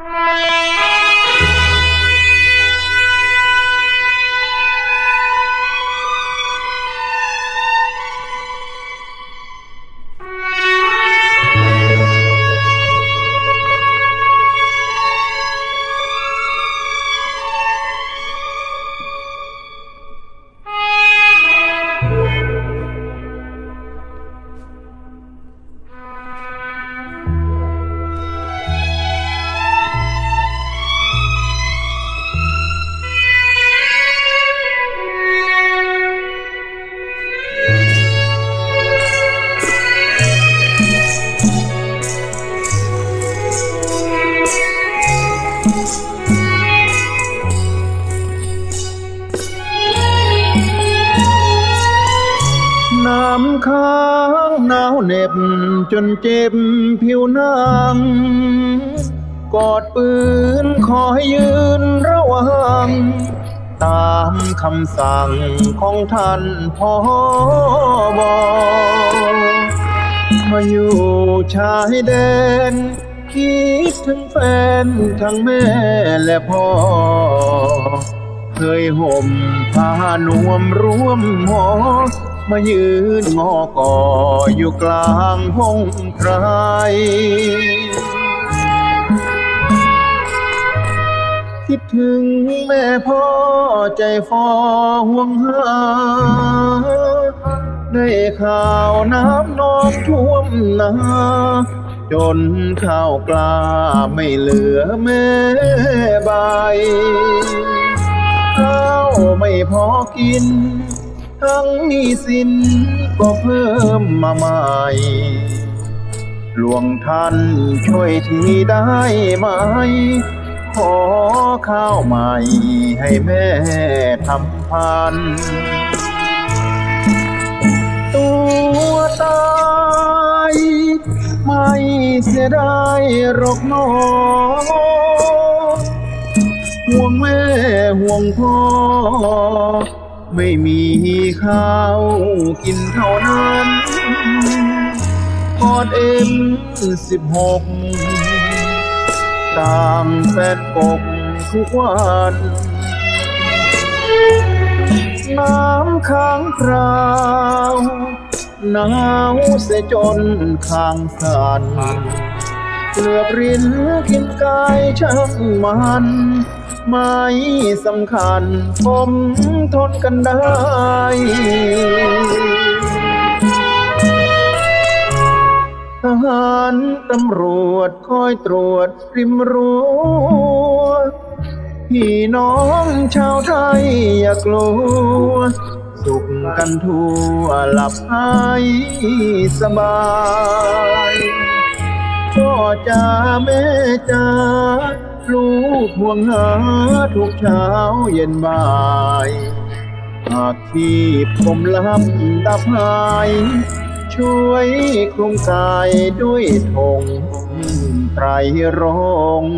น้ำค้างหนาวเหน็บจนเจ็บผิวหนังกอดปืนขอให้ยืนระวัง ตามคำสั่งของท่านพ่อบอมาอยู่ชายแดน คิดถึงแฟนทั้งแม่และพ่อ เคยห่มผ้านวมร่วมหอ มายืนงอกออยู่กลางห้องไพรคิดถึงแม่พ่อใจฟอห่วงหาได้ข่าวน้ำนองท่วมนาจนข้าวกล้าไม่เหลือแม่ใบข้าวไม่พอกิน ทั้งนี้สินก็เพิ่มมาใหม่ หลวงท่านช่วยทีได้ไหม ขอข้าวใหม่ให้แม่ทำพัน ตัวตายไม่เสียดายหรอกนอห่วงแม่ห่วงพ่อ ไม่มีข้าวกินเท่านั้นกอดเอ็มสิบหกตามแฟนปกทุกวันน้ำค้างคราวหนาวเสียจนข้างสันเกลือบรินกินกายช่างมัน ไม่สำคัญ ผมทนกันได้ทหารตำรวจคอยตรวจริมรั้วพี่น้องชาวไทยอย่ากลัว สุขกันทั่วหลับให้สบายพ่อจ้าแม่จ้า ลูกห่วงหาทุกเช้าเย็นบ่าย หากที่ผมลับดับหาย ช่วยคลุมกายด้วยธงไตรรงค์